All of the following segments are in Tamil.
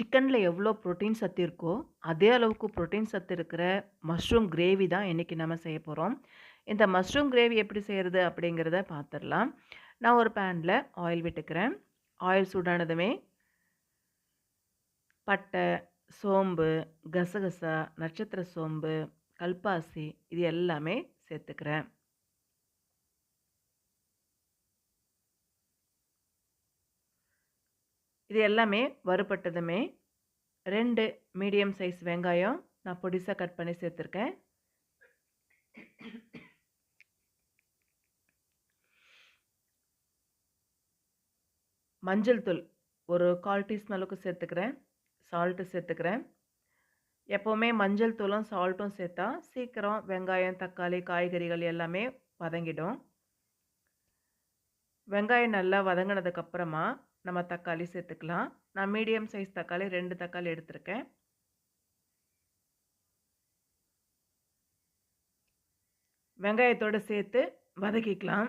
சிக்கனில் எவ்வளோ புரோட்டீன் சத்து இருக்கோ அதே அளவுக்கு புரோட்டீன் சத்து இருக்கிற மஷ்ரூம் கிரேவி தான் இன்றைக்கி நம்ம செய்ய போகிறோம் இந்த மஷ்ரூம் கிரேவி எப்படி செய்கிறது அப்படிங்கிறத பார்த்துடலாம் நான் ஒரு பேனில் ஆயில் விட்டுக்கிறேன். ஆயில் சூடானதுமே பட்டை சோம்பு கசகசா நட்சத்திர சோம்பு கல்பாசி இது எல்லாமே சேர்த்துக்கிறேன். இது எல்லாமே வறுபட்டதுமே ரெண்டு மீடியம் சைஸ் வெங்காயம் நான் பொடிசாக கட் பண்ணி சேர்த்துருக்கேன். மஞ்சள் தூள் ஒரு கால் டீஸ்பூன் அளவுக்கு சேர்த்துக்கிறேன். சால்ட்டு சேர்த்துக்கிறேன். எப்போவுமே மஞ்சள் தூளும் சால்ட்டும் சேர்த்தா சீக்கிரம் வெங்காயம் தக்காளி காய்கறிகள் எல்லாமே வதங்கிடும். வெங்காயம் நல்லா வதங்கினதுக்கப்புறமா நம்ம தக்காளி சேர்த்துக்கலாம். நான் மீடியம் சைஸ் தக்காளி ரெண்டு தக்காளி எடுத்திருக்கேன். வெங்காயத்தோடு சேர்த்து வதக்கிக்கலாம்.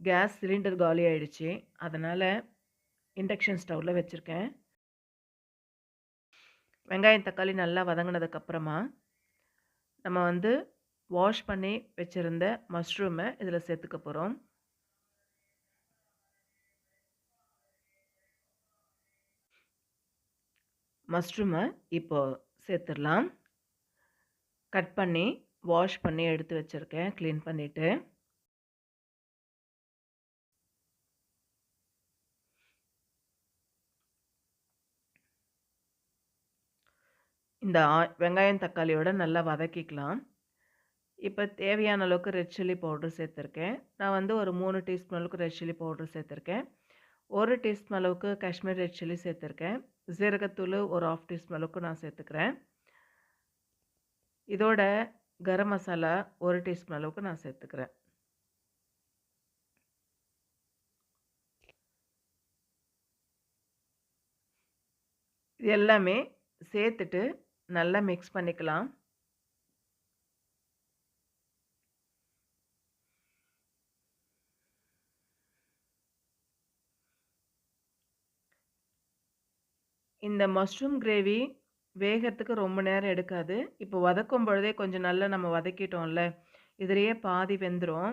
கேஸ் சிலிண்டர் காலி ஆயிடுச்சு. அதனால் இண்டக்ஷன் ஸ்டவ்வில் வச்சுருக்கேன். வெங்காயம் தக்காளி நல்லா வதங்கினதுக்கப்புறமா நம்ம வந்து வாஷ் பண்ணி வச்சுருந்த மஷ்ரூமை இதில் சேர்த்துக்க போகிறோம் மஷ்ரூமை இப்போது சேர்த்துடலாம். கட் பண்ணி வாஷ் பண்ணி எடுத்து வச்சுருக்கேன். க்ளீன் பண்ணிவிட்டு இந்த வெங்காயம் தக்காளியோட நல்லா வதக்கிக்கலாம். இப்போ தேவையான அளவுக்கு ரெட் சில்லி பவுட்ரு சேர்த்துருக்கேன். நான் வந்து ஒரு மூணு டீஸ்பூன் அளவுக்கு ரெட் சில்லி பவுட்ரு சேர்த்துருக்கேன். ஒரு டீஸ்பூன் அளவுக்கு காஷ்மீர் ரெட் சில்லி சேர்த்துருக்கேன். ஜீரகத்தூள் ஒரு ஆஃப் டீஸ்பூன் அளவுக்கு நான் சேர்த்துக்கிறேன். இதோட கரம் மசாலா ஒரு டீஸ்பூன் அளவுக்கு நான் சேர்த்துக்கிறேன். இது எல்லாமே சேர்த்துட்டு நல்லா மிக்ஸ் பண்ணிக்கலாம். இந்த மஷ்ரூம் கிரேவி வேகிறதுக்கு ரொம்ப நேரம் எடுக்காது. இப்போ வதக்கும் பொழுதே கொஞ்சம் நல்லா நம்ம வதக்கிட்டோம்ல இதுலேயே பாதி வெந்துடும்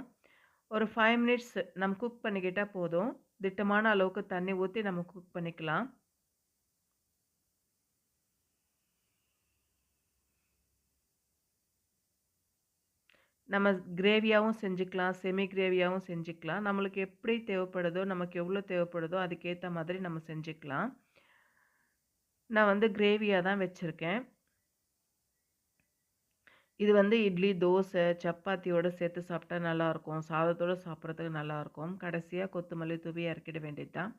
ஒரு ஃபைவ் மினிட்ஸ் நம்ம குக் பண்ணிக்கிட்டால் போதும். திட்டமான அளவுக்கு தண்ணி ஊற்றி நம்ம குக் பண்ணிக்கலாம். நம்ம கிரேவியாகவும் செஞ்சுக்கலாம் செமி கிரேவியாகவும் செஞ்சுக்கலாம். நம்மளுக்கு எப்படி தேவைப்படுதோ நமக்கு எவ்வளோ தேவைப்படுதோ அதுக்கேற்ற மாதிரி நம்ம செஞ்சுக்கலாம். நான் வந்து கிரேவியாக தான் வச்சுருக்கேன். இது வந்து இட்லி தோசை சப்பாத்தியோடு சேர்த்து சாப்பிட்டா நல்லாயிருக்கும். சாதத்தோடு சாப்பிட்றதுக்கு நல்லாயிருக்கும். கடைசியாக கொத்தமல்லி தூவி இறக்கிட வேண்டியது தான்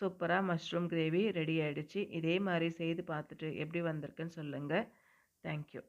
சூப்பராக மஷ்ரூம் கிரேவி ரெடி ஆகிடுச்சு இதே மாதிரி செய்து பார்த்துட்டு எப்படி வந்திருக்குன்னு சொல்லுங்கள் தேங்க்யூ.